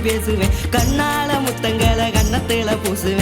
பேசுவேன். கண்ணால முத்தங்களை கண்ணத்துல பூசுவேன்.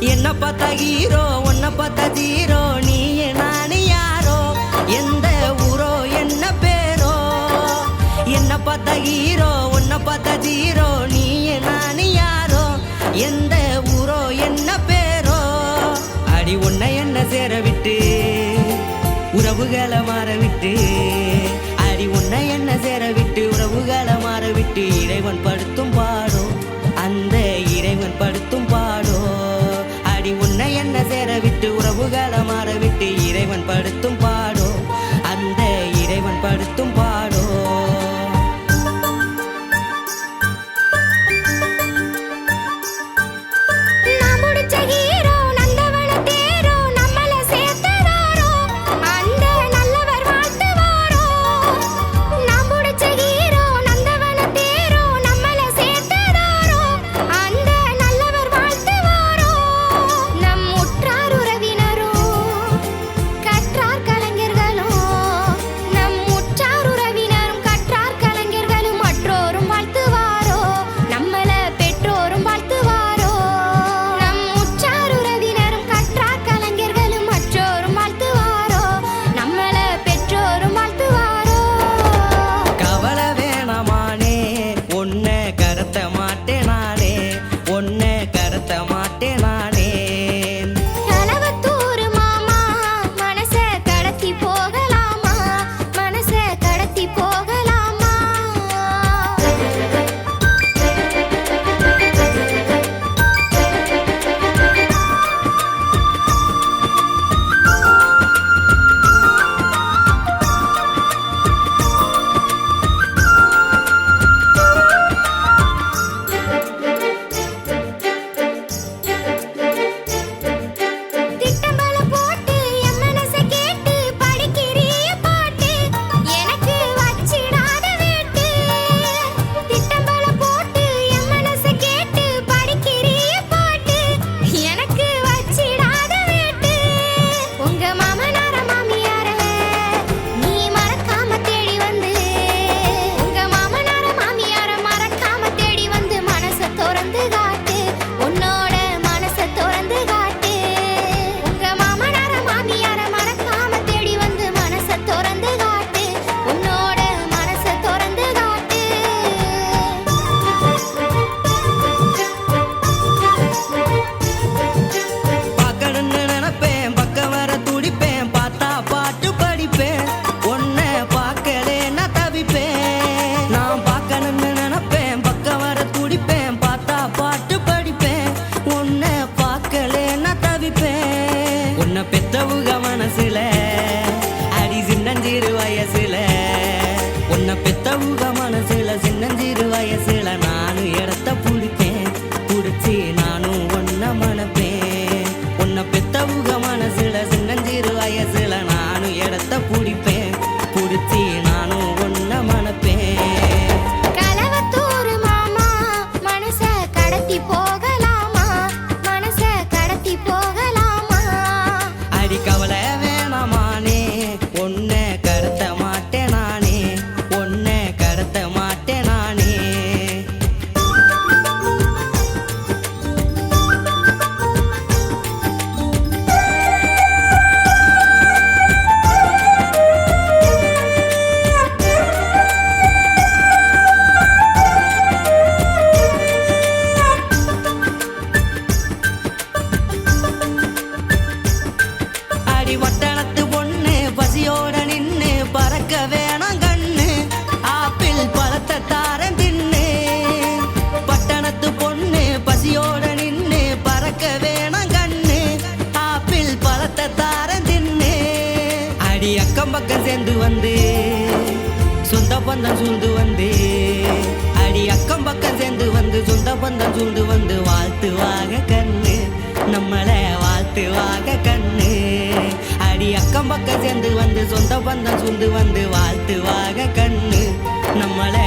என்ன பார்த்தா ஹீரோ உன்னை பார்த்தா ஜீரோ. நீ நானு யாரோ? எந்த ஊரோ என்ன பேரோ? என்ன பார்த்தா ஹீரோ உன்னை பார்த்தா ஜீரோ. நீ நானு யாரோ? எந்த ஊரோ என்ன பேரோ? அடி உன்னை என்ன சேர விட்டு? உறவுகளை மாற விட்டு? அடி உன்னை என்ன சேர விட்டு? உறவுகளை மாற விட்டு? இறைவன் படு நினைவுகளை மறவிட்டு இறைவன் படுத்தும் பந்தம் சூழ்ந்து வந்து. அடி அக்கம் பக்கம் சேர்ந்து வந்து சொந்த பந்தம் சூழ்ந்து வந்து வாழ்த்துவாக கண்ணு. நம்மளை வாழ்த்துவாக கண்ணு. அடி அக்கம் பக்கம் சேர்ந்து வந்து சொந்த பந்தம் சூழ்ந்து வந்து வாழ்த்துவாக கண்ணு. நம்மளை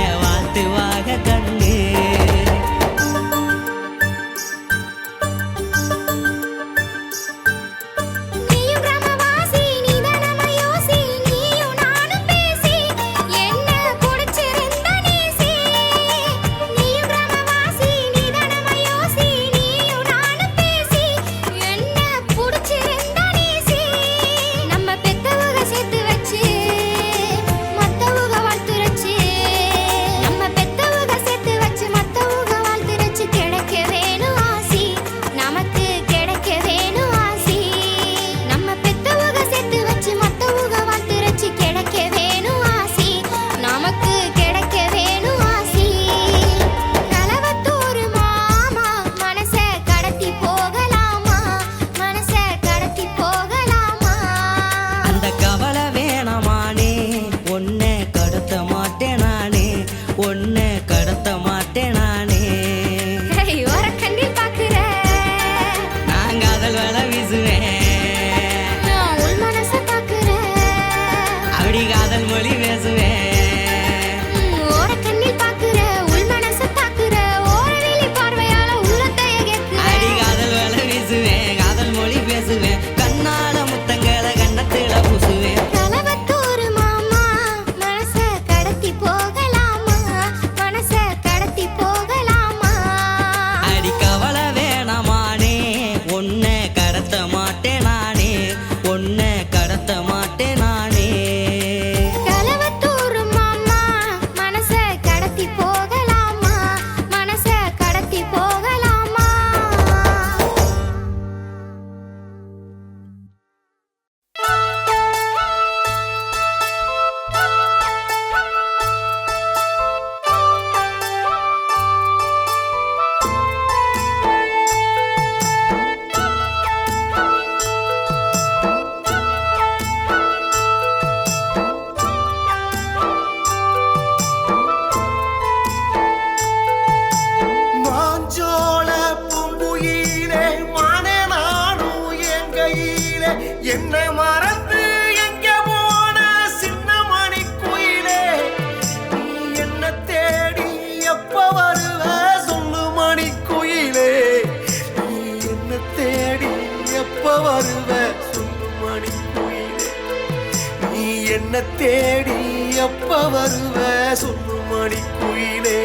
என்ன தேடி எப்ப வருவ? சொல்லுமணி குயிலே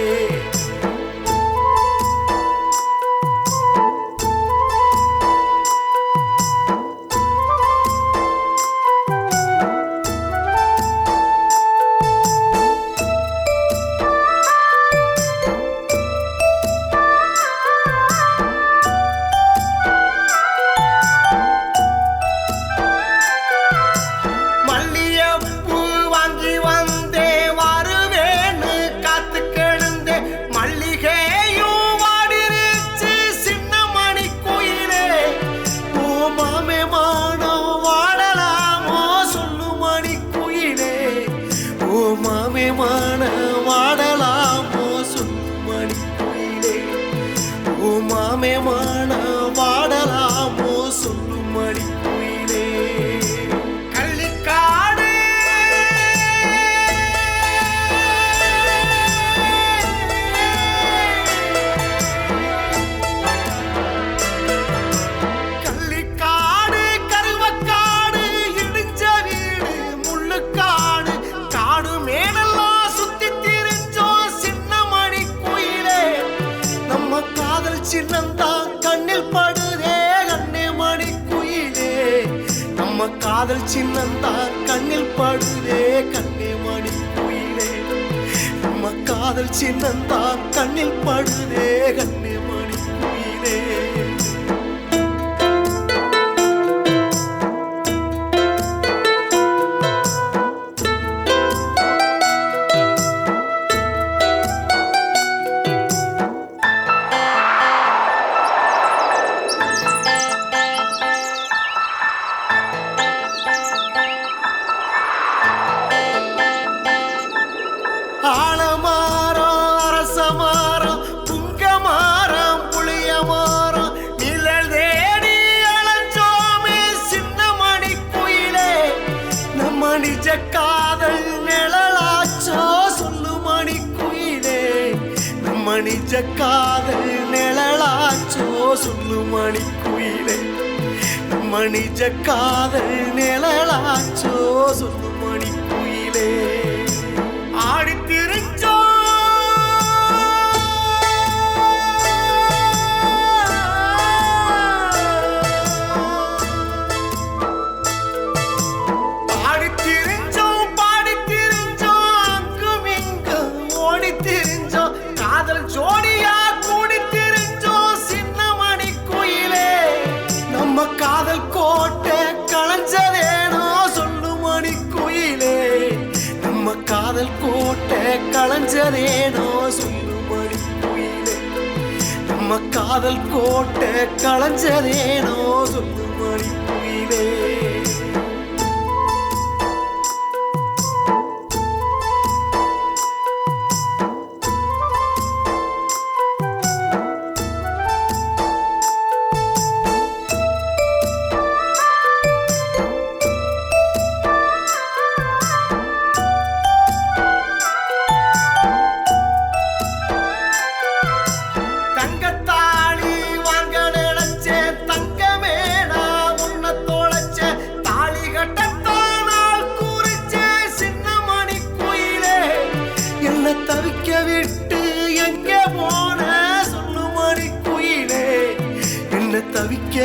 பாடுதே கண்ணே மணி குயிலே. நம்ம காதல் சின்னம் தான் கண்ணில் பாடுதே கண்ணே மணிக்குயிலை மணிஜ காதல் நிழலாச்சோ சொல்லு மணிக்குயிலே ஆடித்திரு கொஞ்சனேனோ சொல்லும்படி குயிலே நம்ம காதல் கோட்டை களைஞ்சதேனோ சொல்லும்படி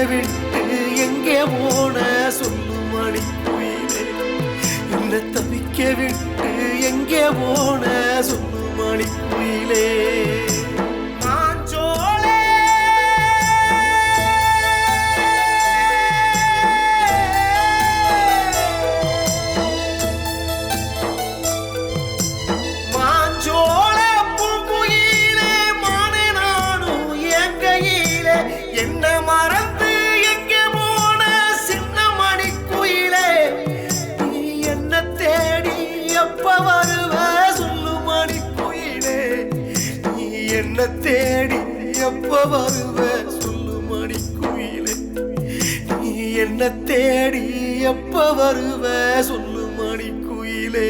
விட்டு எங்கே போன சொல்லும் மணிக்குயிலே என்ன தவிக்க விட்டு எங்கே போன சொல்லும் மணிக்குயிலே வருவ சொல்லு மணி குயிலே நீ என்ன தேடி எப்ப வருவ சொல்லு மணி குயிலே